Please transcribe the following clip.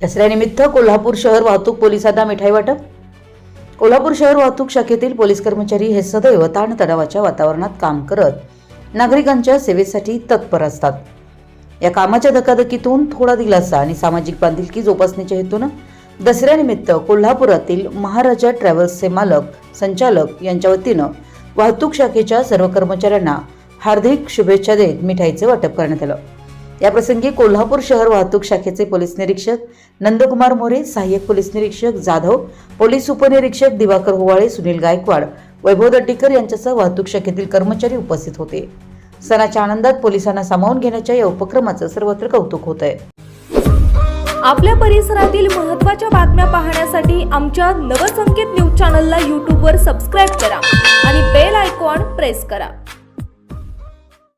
दसऱ्यानिमित्त कोल्हापूर शहर वाहतूक पोलिसांना मिठाई वाटप. कोल्हापूर शहर वाहतूक शाखेतील पोलीस कर्मचारी हे सदैव ताणतणावाच्या वातावरणात काम करत नागरिकांच्या सेवेसाठी तत्पर असतात. या कामाच्या धकाधकीतून थोडा दिलासा आणि सामाजिक बांधिलकी जोपासण्याच्या हेतूनं दसऱ्यानिमित्त कोल्हापुरातील महाराजा ट्रॅव्हल्सचे मालक संचालक यांच्या वतीनं वाहतूक शाखेच्या सर्व कर्मचाऱ्यांना हार्दिक शुभेच्छा देत मिठाईचे वाटप करण्यात आलं. याप्रसंगी कोल्हापूर शहर वाहतूक शाखेचे पोलीस निरीक्षक नंदकुमार मोरे सहाय्यक पोलीस निरीक्षक जाधव पोलीस उपनिरीक्षक दिवाकर होवाळे सुनील गायकवाड वैभव दट्टीकर यांच्यासह वाहतूक शाखेतील कर्मचारी उपस्थित होते. सणाच्या आनंदात पोलिसांना सामावून घेण्याच्या या उपक्रमाचं सर्वत्र कौतुक होत आहे आपल्या परिसरातील महत्त्वाच्या बातम्या पाहण्यासाठी आमच्या नवसंकेत न्यूज चॅनलला यूट्यूबवर सबस्क्राईब करा आणि बेल आयकॉन प्रेस करा.